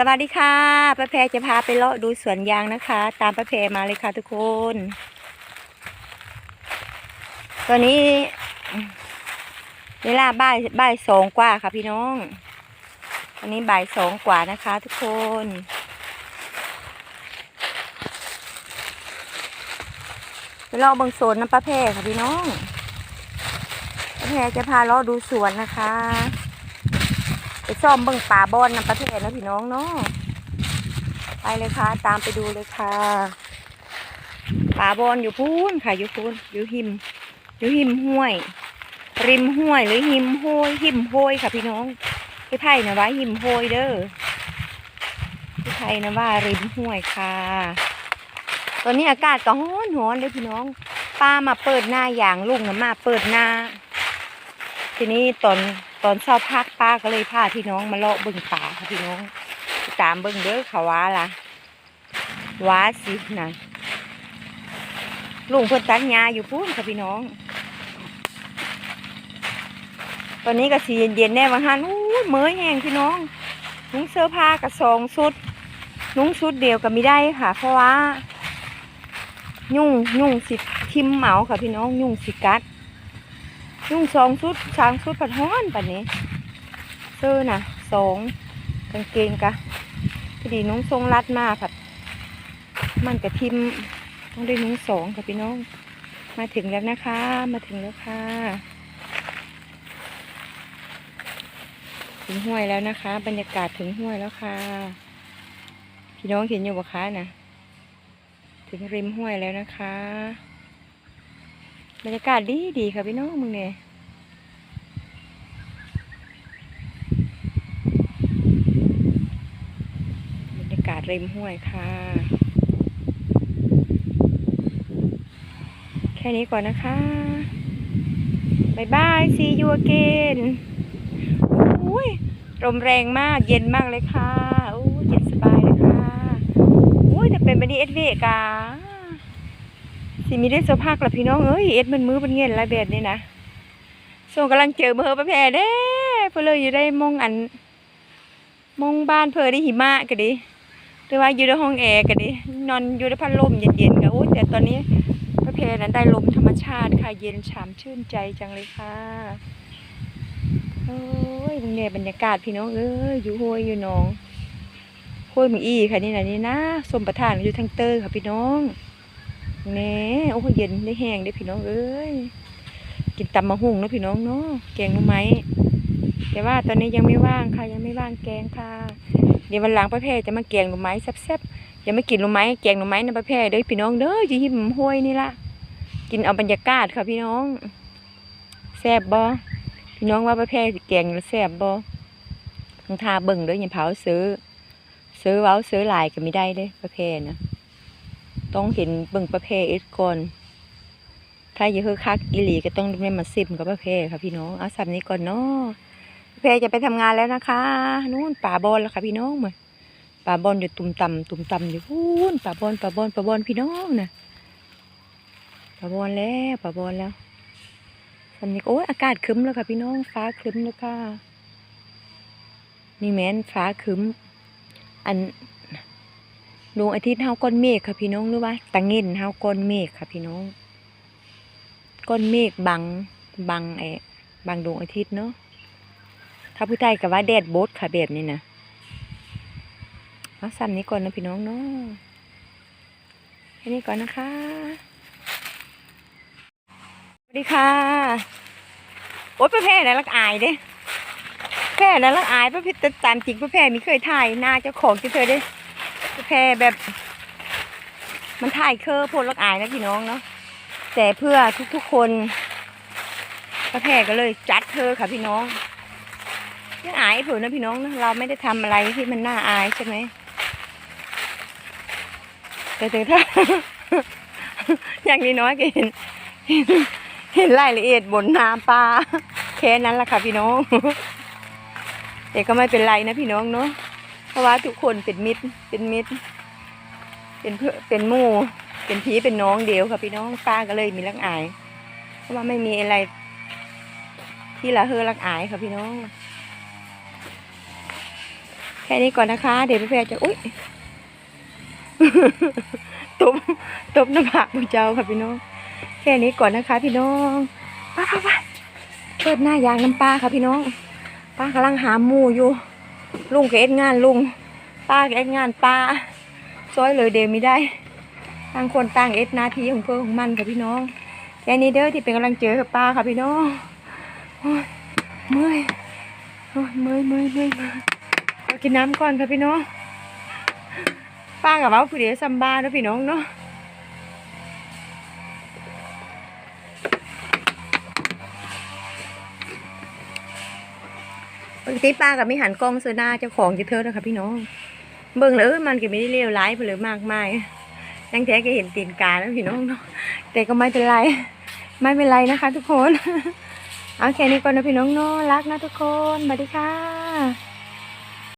สวัสดีค่ะป้าแพรจะพาไปเลาะดูสวนยางนะคะ ตามป้าแพรมาเลยค่ะทุกคน ตอนนี้เวลาบ่ายบ่ายสองกว่าค่ะพี่น้องตอนนี้บ่ายสองกว่านะคะทุกคนไปเลาะบางโซนน้ำป้าแพรค่ะพี่น้องป้าแพรจะพาเลาะดูสวนนะคะ ไปซ่อมเบิ่งป่าบอนนำประเทศนะพี่น้องเนาะไปเลยค่ะ ตามไปดูเลยค่ะป่าบอนอยู่พูนค่ะอยู่พูนอยู่หิม อยู่หิมห้วย ริมห้วยหรือหิมห้วยหิมห้วยค่ะพี่น้องพี่ไทยนะว่าหิมห้วยเด้อพี่ไทยนะว่าริมห้วยค่ะ ตอนนี้อากาศก็ร้อนร้อนเลยพี่น้องป้ามาเปิดหน้าอย่างลุงนะมาเปิดหน้า ทีนี้ตอน ตอนเช้าพักป้าก็เลยพาพี่น้องมาเลาะเบิ่งป่าค่ะพี่น้องตามเบิ่งเด้อเขาว่าล่ะว้าสินะลุงเพิ่นตัดหญ้าอยู่พูนค่ะพี่น้อง ตอนนี้ก็สีเย็นๆแน่บางฮันอู้เมื่อยแห้งพี่น้องนุ้งเสื้อผ้ากับสองชุด นุ้งชุดเดียวก็ไม่ได้ค่ะ เพราะว่า ยุ่งยุ่งสิทิมเหมาค่ะพี่น้อง ยุ่งสิกัด ยุ่งสองชุดสามชุดผัดฮ้อนปันนี้เสื้อน่ะสองกางเกงกะพอดีนุ้งทรงรัดมาผัด มันกะทิมต้องได้นุ้งสองค่ะพี่น้อง มาถึงแล้วนะคะ มาถึงแล้วค่ะ ถึงห้วยแล้วนะคะ บรรยากาศถึงห้วยแล้วค่ะ พี่น้องเห็นอยู่ปะคะนะถึงริมห้วยแล้วนะคะ บรรยากาศดีดีค่ะพี่น้องมึงเนี่ยบรรยากาศริมห้วยค่ะ แค่นี้ก่อนนะคะบายบาย see you again อุ้ยลมแรงมากเย็นมากเลยค่ะอู้เย็นสบายเลยค่ะอุ้ยแต่เป็นบันนี้เอสเวกา สิมีได้สภากับพี่น้องเอ้ยเอ็ดมันมือมันเงี้ยลายแบบนี่นะส่งกำลังเจอเบอร์ประแพรเด้เพื่อเลยอยู่ได้มองอัน มองบ้านเพื่อได้หิมะก็ดีหรือว่าอยู่ในห้องแอร์ก็ดีนอนอยู่ในพัดลมเย็นๆก็โอ้แต่ตอนนี้ประแพรนั้นได้ลมธรรมชาติค่ะ เย็นฉ่ำชื่นใจจังเลยค่ะโอ้ยตรงนี้บรรยากาศพี่น้องเอ้ยอยู่ห้วยอยู่หนองห้วยมึงอีค่ะนี่นะนี่นะสมประทานอยู่ทางเตอร์ค่ะพี่น้อง แน่โอ้ยเย็นได้แห้งได้พี่น้องเอ้ยกินตำมะฮุ่งนะพี่น้องเนาะแกงหน่อไม้แต่ว่าตอนนี้ยังไม่ว่างค่ะ ยังไม่ว่างแกงค่ะ เดี๋ยววันหลังป้าแพรจะมาแกงหน่อไม้แซ่บๆอย่ามากินหน่อไม้แกงหน่อไม้นะป้าแพรเด้อพี่น้องเด้ออยู่หิมห้วยนี่ละกินเอาบรรยากาศค่ะพี่น้องแซ่บบ่พี่น้องว่าป้าแพรแกงแล้วแซ่บบ่ต้องทาเบิ่งเด้ออย่าเผาซื้อซื้อเว้าซื้อหลายก็ไม่ได้เด้ป้าแพรนะ ต้องเห็นเบิ่งประเพเอ็ดก่อน ถ้าอย่าคือคักอีหลีก็ต้องได้มาซิมกับประเพค่ะพี่น้องเอาสับนี้ก่อนเนาะประเพจะไปทำงานแล้วนะคะ นู่นป่าบอลแล้วค่ะพี่น้องมาป่าบอลอยู่ตุ่มต่ำตุ่มต่ำอยู่พูนป่าบอลป่าบอลป่าบอลพี่น้องนะป่าบอลแล้วป่าบอลแล้วสับนี้ก็โอ้ยอากาศคึ้มแล้วค่ะพี่น้องฟ้าคึ้มแล้วค่ะนี่แม้นฟ้าคึ้ม อัน ดวงอาทิตย์เฮาก้อนเมฆค่ะพี่น้องหรือว่าตะเงินเฮาก้อนเมฆค่ะพี่น้อง ก้อนเมฆบังบังไอ้บังดวงอาทิตย์เนาะถ้าผู้ใดก็ว่าแดดบดค่ะแบบนี้นะเอาซ้ำนี้ก่อนนะพี่น้องเนาะแค่นี้ก่อนนะคะสวัสดีค่ะโอ๊ยประเภทไหนลักอายเด้แพร่นั้นลักอายประเภทแต่ตามจริงประเภทมีเคยถ่ายหน้าเจ้าของที่เธอได้ แพรแบบ มันถ่ายเคอร์พลลักอายนะพี่น้องเนาะแต่เพื่อทุกๆคนพระแพรก็เลยจัดเธอค่ะพี่น้องยังอายเผื่อนะพี่น้องนะเราไม่ได้ทำอะไรที่มันน่าอายใช่ไหมแต่ถึงถ้าอย่างนี้น้อยก็เห็นเห็นรายละเอียดบนน้ำปลาแค่นั้นแหละค่ะพี่น้องแต่ก็ไม่เป็นไรนะพี่น้องเนาะ ราะว่าทุกคนเป็นมิตร เป็นมิตร เป็นเพื่อเป็นมู่ เป็นพี่เป็นน้องเดียวค่ะพี่น้องป้าก็เลยมีรักอาย เพราะว่าไม่มีอะไร ที่ละเฮอรักอายค่ะพี่น้อง แค่นี้ก่อนนะคะ เดี๋ยวพี่แพรจะอุ้ยตบตบหน้าผากผู้เจ้าค่ะพี่น้อง แค่นี้ก่อนนะคะ พี่น้องไปไปไปเปิดหน้ายางน้ำปลาค่ะพี่น้องป้ากำลังหาหมูอยู่ ลุงก็เอ็ดงานลุง ป้าก็เอ็ดงานป้าซอยเลยเดวไม่ได้ต่างคนต่างเอ็ดหนาทีของเพื่อของมันค่ะพี่น้องแค่นี้เด้อที่เป็นกำลังเจอกับป้าค่ะพี่น้องเมื่อยเมื่อยเมื่อยเมื่อยขอกินน้ำก่อนค่ะพี่น้องป้ากับว่าผู้เดียวซัมบ้าเนาะพี่น้องเนาะ ปกติป้ากับไม่หันกล้องเสื้อหน้าเจ้าของจะเธอนะคะพี่น้อง เบิ่งเลยมันก็ไม่ได้เลวร้ายไปเลยมากมายยังแท้ก็เห็นตีนกาแล้วพี่น้องเนาะแต่ก็ไม่เป็นไร ไม่เป็นไรนะคะ ทุกคน เอาแค่นี้ก่อนนะพี่น้องเนาะรักนะทุกคนสวัสดีค่ะ